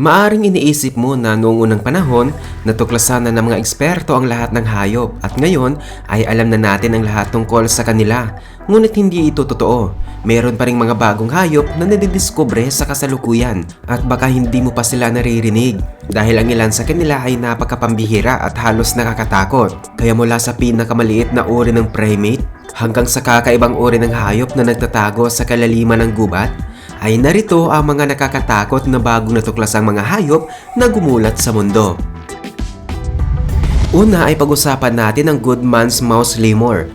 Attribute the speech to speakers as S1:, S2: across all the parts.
S1: Maaring iniisip mo na noong unang panahon, natuklasan na ng mga eksperto ang lahat ng hayop at ngayon ay alam na natin ang lahat tungkol sa kanila. Ngunit hindi ito totoo. Meron pa ring mga bagong hayop na nadidiskubre sa kasalukuyan at baka hindi mo pa sila naririnig dahil ang ilan sa kanila ay napakapambihira at halos nakakatakot. Kaya mula sa pinakamaliit na uri ng primate hanggang sa kakaibang uri ng hayop na nagtatago sa kalaliman ng gubat, ay narito ang mga nakakatakot na bagong natuklasang mga hayop na gumulat sa mundo. Una ay pag-usapan natin ang Goodman's Mouse Lemur.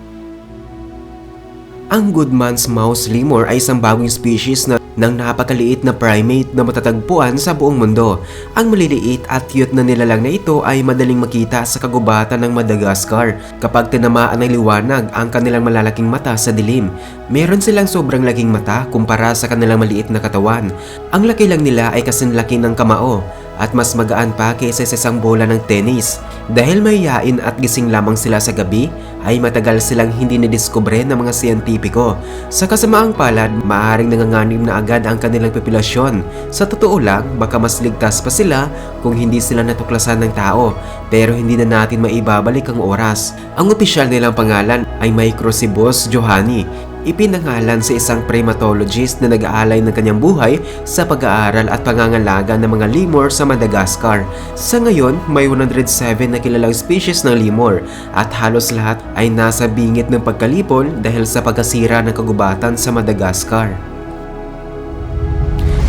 S1: Ang Goodman's Mouse Lemur ay isang bagong species na ng napakaliit na primate na matatagpuan sa buong mundo. Ang maliliit at cute na nilalang na ito ay madaling makita sa kagubatan ng Madagascar kapag tinamaan ng liwanag ang kanilang malalaking mata sa dilim. Meron silang sobrang laking mata kumpara sa kanilang maliit na katawan. Ang laki lang nila ay kasinlaki ng kamao at mas magaan pa kaysa sa isang bola ng tennis. Dahil mahihain at gising lamang sila sa gabi, ay matagal silang hindi nadiskubre ng mga siyentipiko. Sa kasamaang palad, maaring nanganganib na agad ang kanilang populasyon. Sa totoo lang, baka mas ligtas pa sila kung hindi sila natuklasan ng tao. Pero hindi na natin maibabalik ang oras. Ang opisyal nilang pangalan ay Microcebus johanni ipinangalan sa isang primatologist na nag-aalay ng kanyang buhay sa pag-aaral at pangangalaga ng mga lemur sa Madagascar. Sa ngayon, may 107 na kilalang species ng lemur at halos lahat ay nasa bingit ng pagkalipol dahil sa pagkasira ng kagubatan sa Madagascar.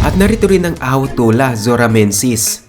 S1: At narito rin ang Autula zoramensis,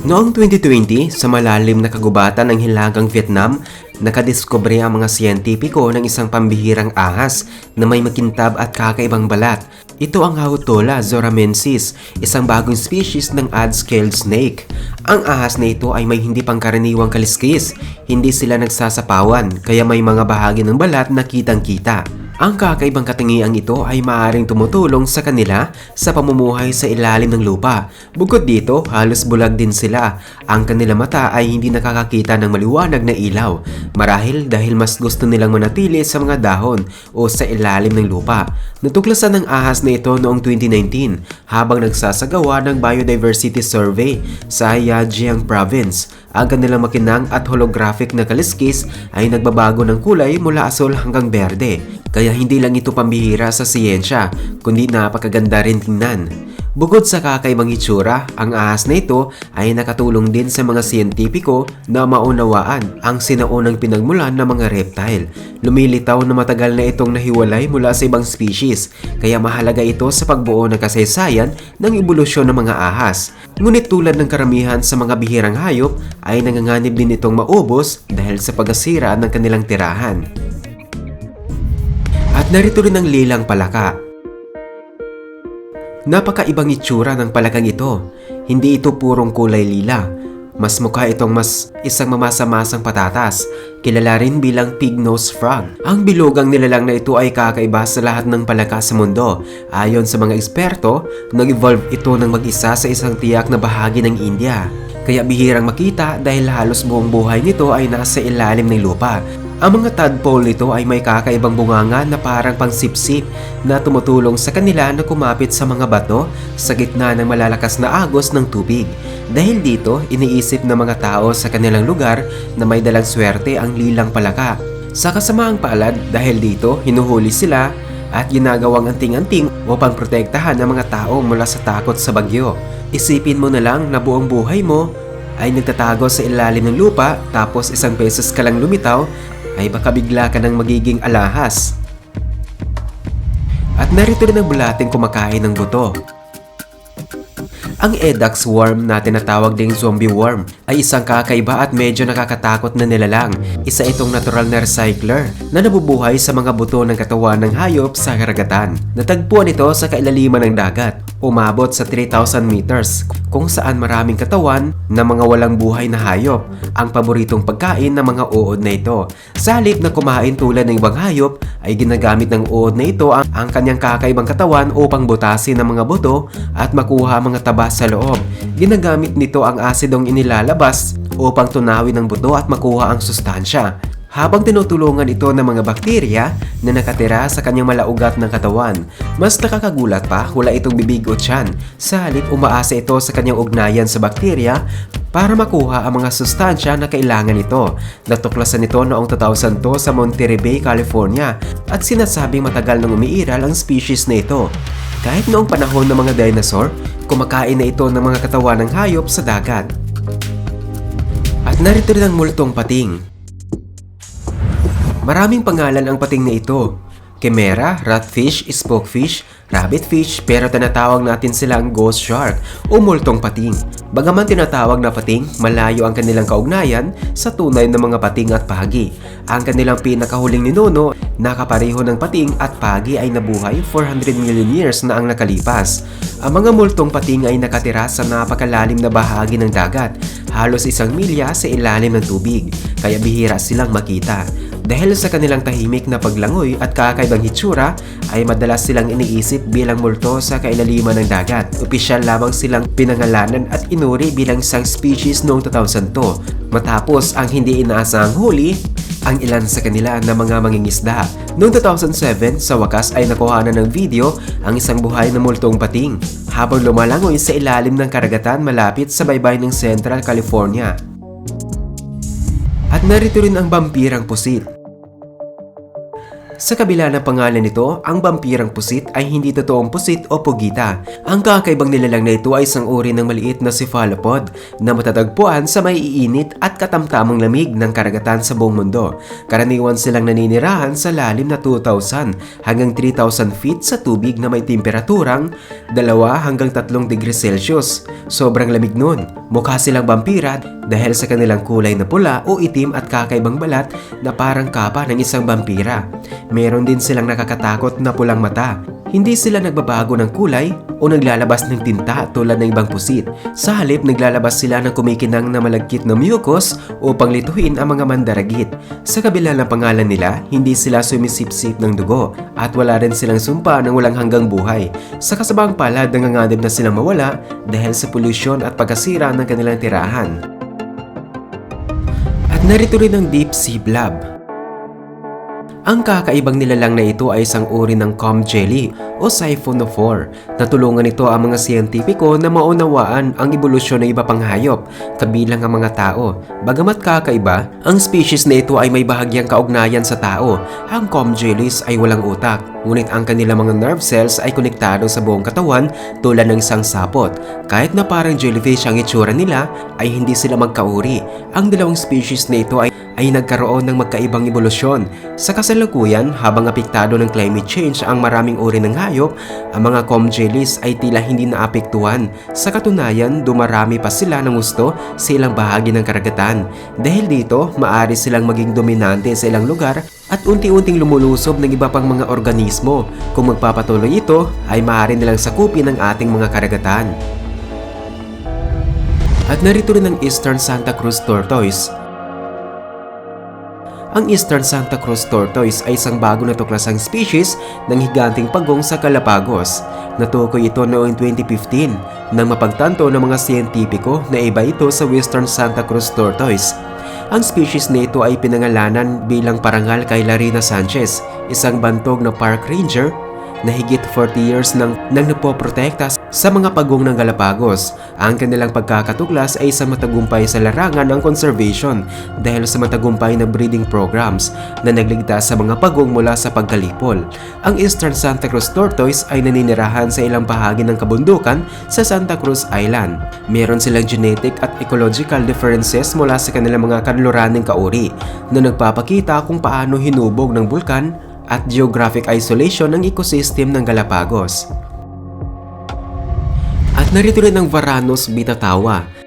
S1: Noong 2020, sa malalim na kagubatan ng Hilagang Vietnam, nakadiskubre ang mga siyentipiko ng isang pambihirang ahas na may makintab at kakaibang balat. Ito ang Hautola zoramensis, isang bagong species ng ad-scaled snake. Ang ahas na ito ay may hindi pangkaraniwang kaliskis, hindi sila nagsasapawan, kaya may mga bahagi ng balat na kitang-kita. Ang kakaibang katangiang ito ay maaaring tumutulong sa kanila sa pamumuhay sa ilalim ng lupa. Bukod dito, halos bulag din sila. Ang kanila mata ay hindi nakakakita ng maliwanag na ilaw. Marahil dahil mas gusto nilang manatili sa mga dahon o sa ilalim ng lupa. Natuklasan ng ahas na ito noong 2019 habang nagsasagawa ng biodiversity survey sa Yajiang province. Ang kanilang makinang at holographic na kaliskis ay nagbabago ng kulay mula asul hanggang berde. Kaya hindi lang ito pambihira sa siyensya, kundi napakaganda rin tingnan. Bukod sa kakaibang itsura, ang ahas na ito ay nakatulong din sa mga siyentipiko na maunawaan ang sinaunang pinagmulan ng mga reptile. Lumilitaw na matagal na itong nahiwalay mula sa ibang species, kaya mahalaga ito sa pagbuo ng kasaysayan ng ebolusyon ng mga ahas. Ngunit tulad ng karamihan sa mga bihirang hayop, ay nanganganib din itong maubos dahil sa pagkasira ng kanilang tirahan. At narito rin ang lilang palaka. Napakaibang itsura ng palakang ito. Hindi ito purong kulay lila. Mas mukha itong mas isang mamasa-masang patatas. Kilala rin bilang pig-nose frog. Ang bilugang nilalang na ito ay kakaiba sa lahat ng palaka sa mundo. Ayon sa mga eksperto, nag-evolve ito ng mag-isa sa isang tiyak na bahagi ng India. Kaya bihirang makita dahil halos buong buhay nito ay nasa ilalim ng lupa. Ang mga tadpole nito ay may kakaibang bunganga na parang pangsipsip na tumutulong sa kanila na kumapit sa mga bato sa gitna ng malalakas na agos ng tubig. Dahil dito, iniisip ng mga tao sa kanilang lugar na may dalang swerte ang lilang palaka. Sa kasamaang palad, dahil dito, hinuhuli sila at ginagawang anting-anting upang protektahan ang mga tao mula sa takot sa bagyo. Isipin mo na lang na buong buhay mo ay nagtatago sa ilalim ng lupa tapos isang beses ka lang lumitaw ay baka bigla ka nang magiging alahas. At narito rin ang bulating kumakain ng buto. Ang Edax worm na tinatawag ding zombie worm ay isang kakaiba at medyo nakakatakot na nilalang. Isa itong natural na recycler na nabubuhay sa mga buto ng katawan ng hayop sa karagatan. Natagpuan ito sa kailaliman ng dagat, umabot sa 3,000 meters, kung saan maraming katawan ng mga walang buhay na hayop, ang paboritong pagkain ng mga uod na ito. Sa halip na kumain tulad ng ibang hayop, ay ginagamit ng uod na ito ang, ang kanyang kakaibang katawan upang butasin ng mga buto at makuha mga taba sa loob. Ginagamit nito ang asidong inilalabas upang tunawin ang buto at makuha ang sustansya. Habang tinutulungan ito ng mga bakterya na nakatira sa kanyang malaugat ng katawan. Mas nakakagulat pa, wala itong bibig o tiyan. Sa halip, umaasa ito sa kanyang ugnayan sa bakterya para makuha ang mga sustansya na kailangan nito. Natuklasan ito noong 2002 sa Monterey Bay, California at sinasabing matagal nang umiiral ang species na ito. Kahit noong panahon ng mga dinosaur, kumakain na ito ng mga katawan ng hayop sa dagat. At narito rin ang multong pating. Maraming pangalan ang pating na ito. Chimera, ratfish, spokefish, rabbitfish, pero tinatawag natin silang ghost shark o multong pating. Bagaman tinatawag na pating, malayo ang kanilang kaugnayan sa tunay na mga pating at pagi. Ang kanilang pinakahuling ninuno, nakapareho ng pating at pagi ay nabuhay 400 million years na ang nakalipas. Ang mga multong pating ay nakatira sa napakalalim na bahagi ng dagat, halos isang milya sa ilalim ng tubig, kaya bihira silang makita. Dahil sa kanilang tahimik na paglangoy at kakaibang hitsura, ay madalas silang iniisip bilang multo sa kailaliman ng dagat. Opisyal lamang silang pinangalanan at inuri bilang isang species noong 2002. Matapos ang hindi inaasahang huli, ang ilan sa kanila na mga mangingisda. Noong 2007, sa wakas ay nakuha na ng video ang isang buhay na multong pating habang lumalangoy sa ilalim ng karagatan malapit sa baybay ng Central California. At narito rin ang vampirang pusit. Sa kabila ng pangalan nito, ang vampirang pusit ay hindi totoong pusit o pugita. Ang kakaibang nilalang na ito ay isang uri ng maliit na cephalopod na matatagpuan sa may iinit at katamtamang lamig ng karagatan sa buong mundo. Karaniwan silang naninirahan sa lalim na 2,000 hanggang 3,000 feet sa tubig na may temperaturang 2 hanggang 3 degrees Celsius. Sobrang lamig nun. Mukha silang vampira dahil sa kanilang kulay na pula o itim at kakaibang balat na parang kapa ng isang vampira. Meron din silang nakakatakot na pulang mata. Hindi sila nagbabago ng kulay o naglalabas ng tinta tulad ng ibang pusit. Sa halip, naglalabas sila ng kumikinang na malagkit na mucus upang lituhin ang mga mandaragit. Sa kabila ng pangalan nila, hindi sila sumisipsip ng dugo at wala rin silang sumpa ng walang hanggang buhay. Sa kasabang palad, nanganganib na silang mawala dahil sa polusyon at pagkasira ng kanilang tirahan. At narito rin ang deep sea blob. Ang kakaibang nilalang na ito ay isang uri ng comb jelly o siphonophore. Natulungan ito ang mga siyentipiko na maunawaan ang ebolusyon ng iba pang hayop, kabilang ang mga tao. Bagamat kakaiba, ang species na ito ay may bahagyang kaugnayan sa tao. Ang comb jellies ay walang utak, ngunit ang kanilang mga nerve cells ay konektado sa buong katawan tulad ng isang sapot. Kahit na parang jellyfish ang itsura nila, ay hindi sila magkauri. Ang dalawang species na ito ay ay nagkaroon ng magkaibang ebolusyon. Sa kasalukuyan, habang apektado ng climate change ang maraming uri ng hayop, ang mga comb jellies ay tila hindi naapektuhan. Sa katunayan, dumarami pa sila ng gusto sa ilang bahagi ng karagatan. Dahil dito, maari silang maging dominante sa ilang lugar at unti-unting lumulusob ng iba pang mga organismo. Kung magpapatuloy ito, ay maaari nilang sakupin ang ating mga karagatan. At narito rin ang Eastern Santa Cruz Tortoise ang Eastern Santa Cruz tortoise ay isang bago na tuklasang species ng higanting pagong sa Galapagos. Natukoy ito noong 2015 nang mapagtanto ng mga siyentipiko na iba ito sa Western Santa Cruz tortoise. Ang species na ito ay pinangalanan bilang parangal kay Larina Sanchez, isang bantog na park ranger na higit 40 years nang, nang napoprotekta sa mga pagong ng Galapagos. Ang kanilang pagkakatuklas ay isang matagumpay sa larangan ng conservation dahil sa matagumpay na breeding programs na nagligtas sa mga pagong mula sa pagkalipol. Ang Eastern Santa Cruz Tortoise ay naninirahan sa ilang bahagi ng kabundukan sa Santa Cruz Island. Meron silang genetic at ecological differences mula sa kanilang mga kanluraning kauri na nagpapakita kung paano hinubog ng bulkan at geographic isolation ng ecosystem ng Galapagos. At narito rin ang Varanus bitatawa.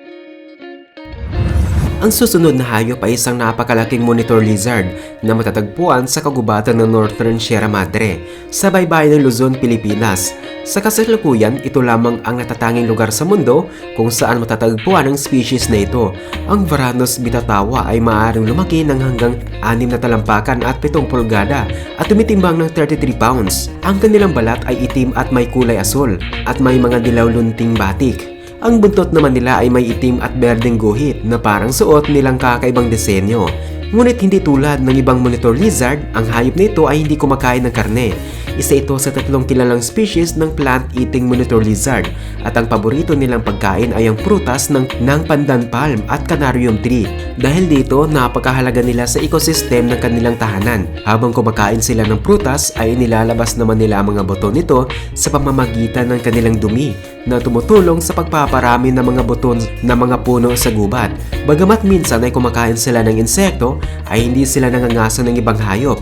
S1: Ang susunod na hayop ay isang napakalaking monitor lizard na matatagpuan sa kagubatan ng Northern Sierra Madre sa baybayin ng Luzon, Pilipinas. Sa kasalukuyan, ito lamang ang natatanging lugar sa mundo kung saan matatagpuan ang species na ito. Ang Varanus bitatawa ay maaaring lumaki ng hanggang 6 na talampakan at 7 pulgada at tumitimbang ng 33 pounds. Ang kanilang balat ay itim at may kulay asul at may mga dilaw lunting batik. Ang buntot naman nila ay may itim at berdeng guhit na parang suot nilang kakaibang disenyo. Ngunit hindi tulad ng ibang monitor lizard, ang hayop na ito ay hindi kumakain ng karne. Isa ito sa tatlong kilalang species ng plant-eating monitor lizard at ang paborito nilang pagkain ay ang prutas ng, ng pandan palm at canarium tree. Dahil dito, napakahalaga nila sa ecosystem ng kanilang tahanan. Habang kumakain sila ng prutas ay nilalabas naman nila ang mga buto nito sa pamamagitan ng kanilang dumi na tumutulong sa pagpaparami ng mga buton ng mga puno sa gubat. Bagamat minsan ay kumakain sila ng insekto, ay hindi sila nangangasa ng ibang hayop.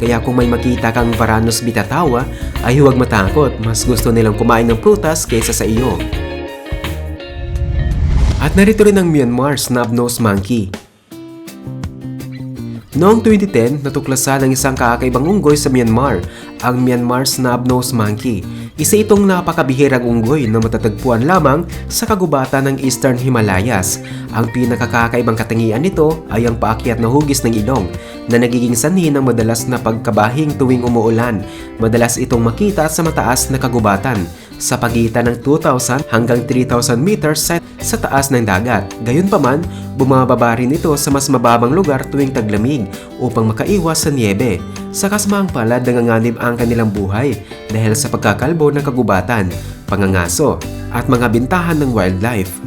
S1: Kaya kung may makita kang Varanus bitatawa, ay huwag matakot, mas gusto nilang kumain ng prutas kaysa sa iyo. At narito rin ang Myanmar snub-nosed monkey. Noong 2010, natuklasan ng isang kakaibang unggoy sa Myanmar, ang Myanmar snub-nosed monkey. Isa itong napakabihirang unggoy na matatagpuan lamang sa kagubatan ng Eastern Himalayas. Ang pinakakakaibang katangian nito ay ang paakyat na hugis ng ilong na nagiging sanhi ng madalas na pagkabahing tuwing umuulan. Madalas itong makita sa mataas na kagubatan sa pagitan ng 2,000 hanggang 3,000 meters sa, sa taas ng dagat. Gayunpaman, bumababa rin ito sa mas mababang lugar tuwing taglamig upang makaiwas sa niebe. Sa kasmaang palad nanganganib ang kanilang buhay dahil sa pagkakalbo ng kagubatan, pangangaso, at mga bintahan ng wildlife.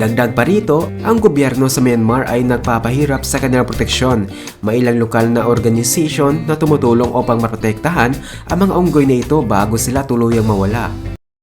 S1: Dagdag pa rito, ang gobyerno sa Myanmar ay nagpapahirap sa kanilang proteksyon. May ilang lokal na organisasyon na tumutulong upang maprotektahan ang mga unggoy na ito bago sila tuluyang mawala.